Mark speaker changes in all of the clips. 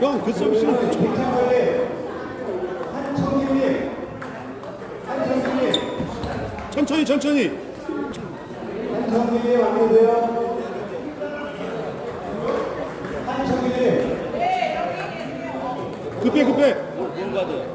Speaker 1: 형, 그 서비스는 네, 그 정도에 한청님, 한청님, 천천히, 천천히. 한청님이 왔는데요. 한청님. 급해, 급해. 아, 뭔가들.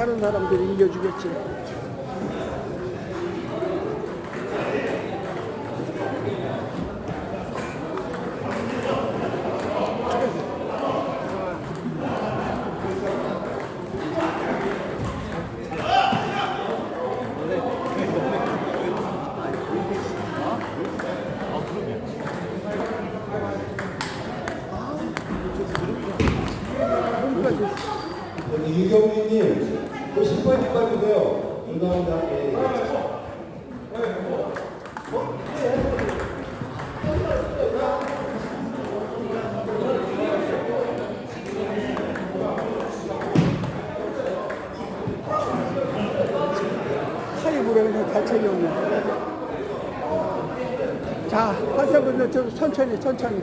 Speaker 2: 다른 사람들이 이겨주겠지.
Speaker 1: 축하해주세요. 감사합니다. 예.
Speaker 2: 타입으로 그냥 발차기 없네. 자, 환자분들 좀 천천히, 천천히.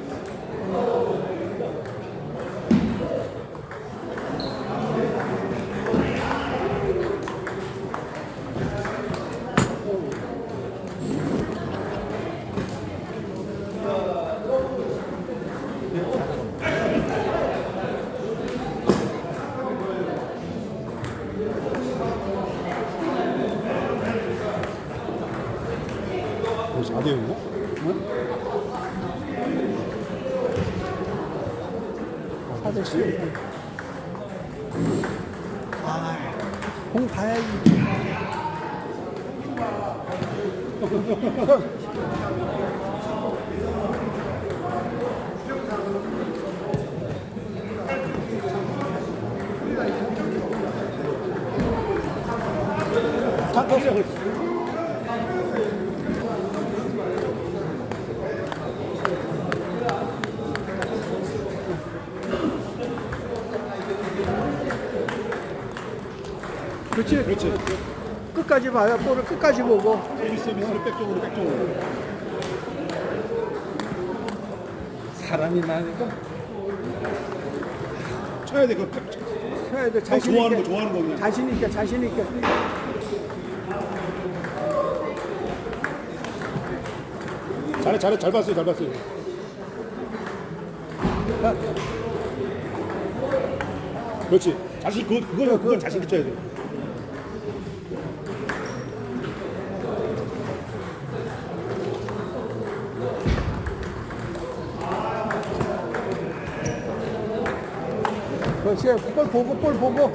Speaker 2: 사대씩. 아, 공 봐야지. 잠깐. 그렇지. 그렇지. 끝까지 봐요. 볼을 끝까지 보고.
Speaker 1: 서비스, 서비스로 백쪽으로, 백쪽으로.
Speaker 2: 사람이 많으니까
Speaker 1: 쳐야 돼, 그 백.
Speaker 2: 해야 돼. 형 자신 좋아하는 거, 있게.
Speaker 1: 좋아하는 거 그냥.
Speaker 2: 자신 있게, 자신 있게.
Speaker 1: 잘해, 잘해, 잘 봤어요, 잘 봤어요. 그렇지. 자신, 그거, 그거, 그건 자신 있게 쳐야 돼.
Speaker 2: 그렇지. 볼 보고, 볼 보고.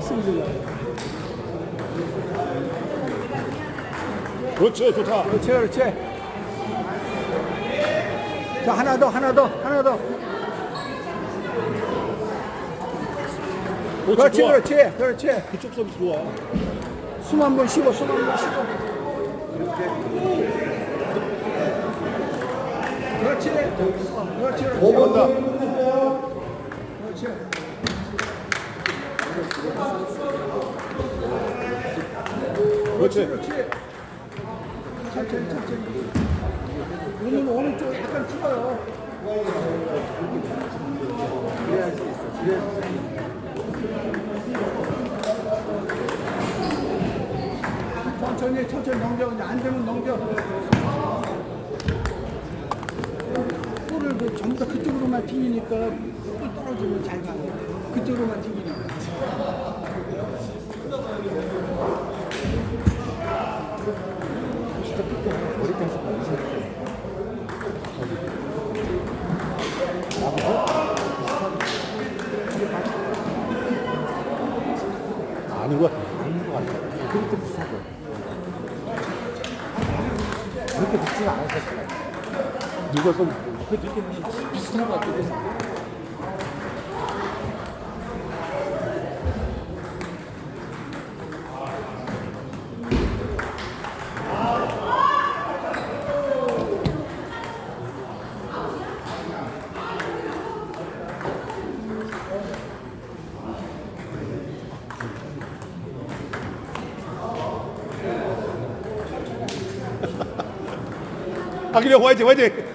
Speaker 2: 승진아.
Speaker 1: 그렇지, 좋다.
Speaker 2: 그렇지, 그렇지. 자, 하나 더, 하나 더, 하나 더.
Speaker 1: 그렇지, 그렇지, 좋아.
Speaker 2: 그렇지, 그렇지.
Speaker 1: 그쪽 서비스 좋아.
Speaker 2: 숨 한 번 쉬고, 숨 한 번 쉬고. 그렇지. 그렇지, 그렇지. 5번 끝났어요. 그렇지. 그렇지. 그렇지. 천천히, 천천히. 눈은 오른쪽 약간. 그래야지. 그래야지. 천천히, 천천히 넘겨. 안 되면 넘겨. 그 전부 다 그쪽으로만 튕기니까 뚝 떨어지면 잘 가고 그쪽으로만 튕기니까. 진짜
Speaker 1: 끝에 머리 깜짝 놀랐어요. 아닌 것 같아요. 아닌 것 같아요. 그렇게 비싸고. 그렇게 비지가 않았을 거예요. 누가 좀 그래도 이렇게 비슷한 것 같아요. 박일영 화이팅 화이팅!